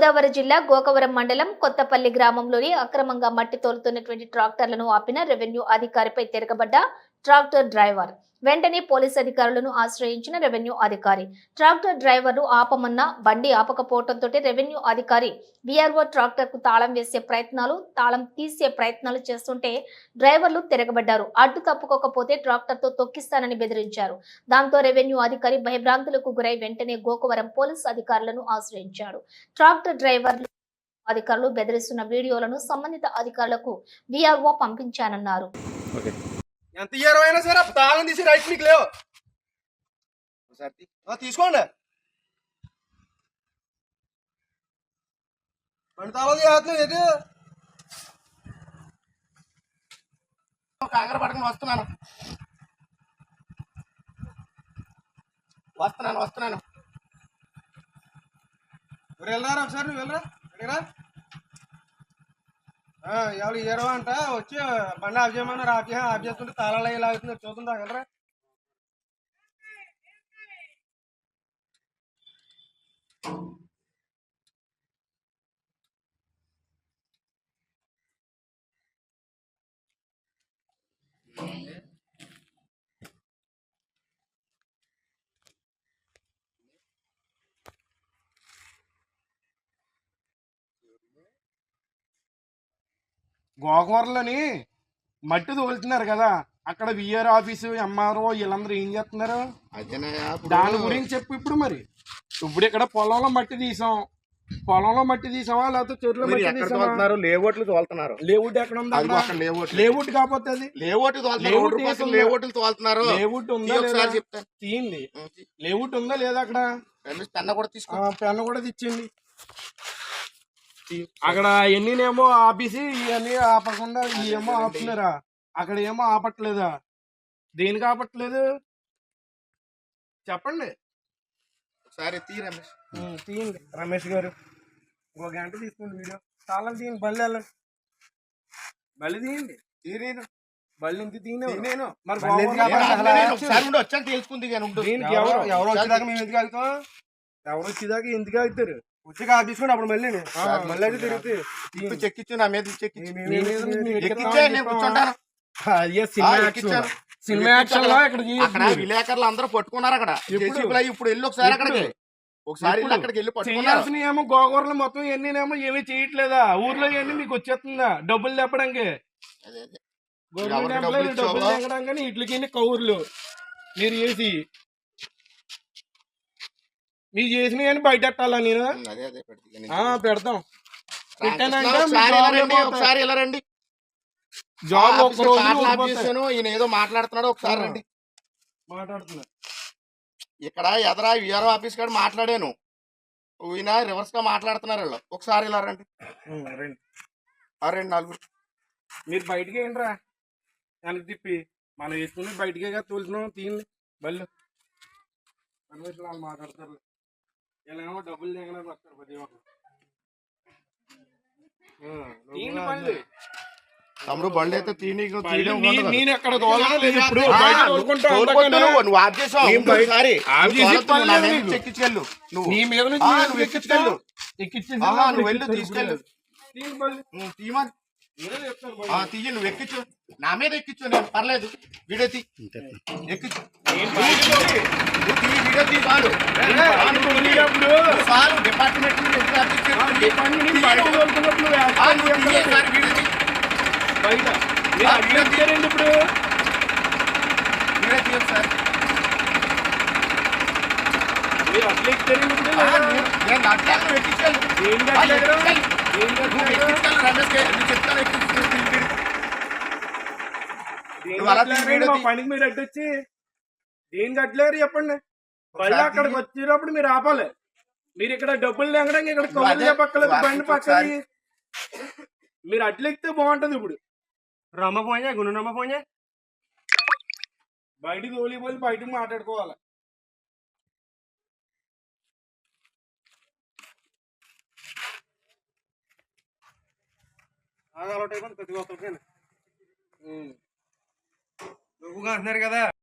గోదావరి జిల్లా గోకవరం మండలం కొత్తపల్లి గ్రామంలోని అక్రమంగా మట్టి తోలుతున్నటువంటి ట్రాక్టర్లను ఆపిన రెవెన్యూ అధికారిపై తిరగబడ్డ ట్రాక్టర్ డ్రైవర్. వెంటనే పోలీస్ అధికారులను ఆశ్రయించిన రెవెన్యూ అధికారి. ట్రాక్టర్ డ్రైవర్ను ఆపమన్నా బండి ఆపకపోవడంతో రెవెన్యూ అధికారి బీఆర్ఓ ట్రాక్టర్కు తాళం వేసే ప్రయత్నాలు తాళం తీసే ప్రయత్నాలు చేస్తుంటే డ్రైవర్లు తిరగబడ్డారు. అడ్డు తప్పుకోకపోతే ట్రాక్టర్తో తొక్కిస్తానని బెదిరించారు. దాంతో రెవెన్యూ అధికారి భయభ్రాంతులకు గురై వెంటనే గోకవరం పోలీస్ అధికారులను ఆశ్రయించాడు. ట్రాక్టర్ డ్రైవర్లు అధికారులు బెదిరిస్తున్న వీడియోలను సంబంధిత అధికారులకు విఆర్ఓ పంపించానన్నారు. ఎంత ఇయర్ అయినా సరే తాళం తీసి రైట్ మీకు లేవు. తీసుకోండి. పని తాళం చేయట్లేదు ఏది కాకర పడకుండా వస్తున్నాను. వస్తున్నాను వస్తున్నాను. ఎవరు వెళ్ళరా ఒకసారి నువ్వు వెళ్ళరా? ఎవరు ఇయర్ అంట వచ్చి బండి ఆఫ్ చేయమన్నారు ఆఫ్ చేయ ఆఫ్ చేస్తుంటే తాళాలు అయ్యి లాగుతుంది చూస్తుందా వెళ్ళరా గోకవరంలోని మట్టి తోలుతున్నారు కదా అక్కడ విఆర్ ఆఫీసు ఎంఆర్ఓ వీళ్ళందరూ ఏం చేస్తున్నారు? దాని గురించి చెప్పు ఇప్పుడు మరి. ఇప్పుడు ఇక్కడ పొలంలో మట్టి తీసాం. పొలంలో మట్టి తీసావా లేకపోతే చెరువులో మట్టి తీసావా? తోలుతున్నారు? లేఅవుట్లు తోలుతున్నారు. లేవుడ్ ఎక్కడ ఉంది లేవుడ్ కాకపోతే అది? వేసుందా? లేఅవుట్లు తోలుతున్నారు. లేవుడ్ తీ ఉందా లేదా? తీయండి. లేవుడ్ ఉందా లేదా అక్కడ? పెన్న కూడా తీసుకో. ఆ, పెన్ను కూడా తెచ్చింది. అక్కడ ఎన్నినేమో ఆపేసి ఇవన్నీ ఆపకుండా ఏమో ఆపుతున్నారా? అక్కడ ఏమో ఆపట్లేదా? దేనికి ఆపట్లేదు? చెప్పండి. ఒకసారి తీ రమేష్. తీయండి. రమేష్ గారు ఒక గంట తీసుకోండి వీడియో. చాలా తీయండి బళ్ళు వెళ్ళండి బళ్ళు తీయండి. తీ నేను. బళ్ళు ఇంత తీయను నేను. మరి తెలుసుకుంది ఎవరు ఎవరు వచ్చేదాకా మేము ఎందుకు ఆగుతాం? ఎవరు వచ్చేదాకా ఎందుకు ఆగుతారు? ఆఫ్ తీసుకోండి అప్పుడు మళ్ళీ మళ్ళీ తిరుగుతాయి ఇప్పుడు చెక్కిచ్చు. నా మీద కూర్చుంటాను. అయ్యే సినిమా యాక్షన్ ఎక్కిచ్చారు. సినిమా యాక్షన్లో ఇక్కడ అక్కడ. విలేకరులు అందరూ పట్టుకున్నారు అక్కడ. ఇప్పుడు వెళ్ళి ఒకసారి? అక్కడికి. ఒకసారి? అక్కడికి వెళ్ళి పట్టుకున్నారు. ఏమో గోగూరలు మొత్తం ఎన్నినేమో ఏమీ చేయట్లేదా? ఊర్లో ఎన్ని మీకు వచ్చేస్తుందా? డబ్బులు తెప్పడానికి. గవర్నమెంట్ డబ్బులు కానీ ఇట్లకి కౌర్లు. మీరు చేసి మీరు చేసిన కానీ బయట పెట్టాలా నేను? పెడతాం ఒకసారి ఇలా రండి, పోతాయి. ఒకసారి ఇలా రండి జాబ్. చేశాను, ఈయన ఏదో మాట్లాడుతున్నాడు ఒకసారి. రండి. మాట్లాడుతున్నా. ఇక్కడ ఎదరా విఆర్ఓ ఆఫీస్ కాడ మాట్లాడాను. ఈయన రివర్స్గా మాట్లాడుతున్నారు వీళ్ళు. ఒకసారి ఇలా రండి. రండి. నలుగురు. మీరు బయటికి ఏంట్రా? వెనక్కి తిప్పి. మనం వేసుకుని బయటికే కదా తోలుతున్నాం తీయండి బళ్ళు. మాట్లాడతారు. డబ్బులు వస్తారు ప్రతి ఒక్కరు. తీయండి. తమ్ముడు బండి అయితే తీని బళ్ళు నీ- నేను ఎక్కడ తోలడం లేదు ఇప్పుడు బయట తోలుకుంటా తోలుకొద్దు అంతకన్నా. నువ్వు ఆఫ్ చేసావు. నేను ముందు బయట- ఒకసారి. ఆఫ్ నువ్వు చేసి తోలొద్దు, నా పని మీద లేదు నుంచి ఎక్కించుకెళ్ళు నువ్వు నీ మీద నుంచి ఆ, నేను నువ్వు ఎక్కించుకెళ్ళు ఎక్కించేసి ఆహా, నాకు నువ్వు వెళ్ళు, తీసుకెళ్ళు. తీయండి తీయమని. ఆ. తీయ నువ్వు ఎక్కించు. నా మీద ఎక్కించు నేను పర్లేదు. వీడియో తీ. ఎక్కించు. నేను బయట? తోలి. నువ్వు తీ వీడియో తీ చాలు ఏ, బయట ఇప్పుడు మీరు అట్లా ఎక్కారండి ఇప్పుడు ఏం ఆ, ఏం నువ్వు పనికి మీరు అడ్డొచ్చి ఏం కట్టలేరు చెప్పండి. మళ్ళీ అక్కడికి వచ్చినప్పుడు మీరు ఆపాలి. మీరు ఇక్కడ డబ్బులు లేకడానికి ఇక్కడ కౌలు నువ్వు బండి పక్కది. మీరు అట్లా ఎక్కితే బాగుంటది ఇప్పుడు. రమ్మ పోయా గుండు రమ్మ పోయా బయటికి పోయి బయటకు మాట్లాడుకోవాలి. అలవాటు అయిపోయింది ప్రతి ఒక్కరికి నువ్వుగా అంటున్నారు కదా.